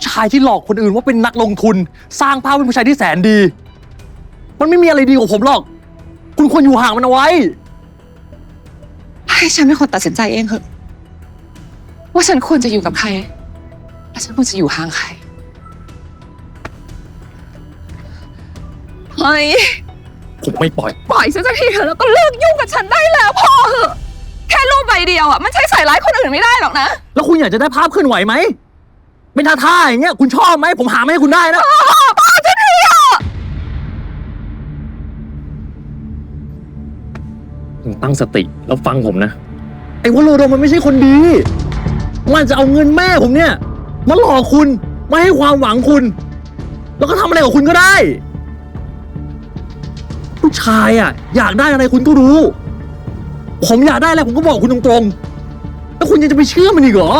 ผู้ชายที่หลอกคนอื่นว่าเป็นนักลงทุน สร้างภาพเป็นผู้ชายที่แสนดี มันไม่มีอะไรดีกว่าผมหรอก คุณควรอยู่ห่างมันเอาไว้ ให้ฉันเป็นคนตัดสินใจเองเถอะ ว่าฉันควรจะอยู่กับใคร และฉันควรจะอยู่ห่างใครเฮ้ยผมไม่ปล่อย ปล่อยฉันสักทีเถอะแล้วก็เลิกยุ่งกับฉันได้แล้วพอเหอะ แค่รูปใบเดียวอะมันใช้ใส่ร้ายคนอื่นไม่ได้หรอกนะ แล้วคุณอยากจะได้ภาพเคลื่อนไหวไหม เป็นท่าท่าๆอย่างเงี้ยคุณชอบไหมผมหามาให้คุณได้นะป้าฉันทีอะคุณตั้งสติแล้วฟังผมนะ ไอ้วโรโดมมันไม่ใช่คนดี มันจะเอาเงินแม่ผมเนี่ยมาหลอกคุณมาให้ความหวังคุณ แล้วก็ทำอะไรกับคุณก็ได้ ผู้ชายอะ อยากได้อะไรคุณก็รู้ ผมอยากได้อะไรผมก็บอกคุณตรงๆแล้วคุณยังจะไปเชื่อมันอีกเหรอ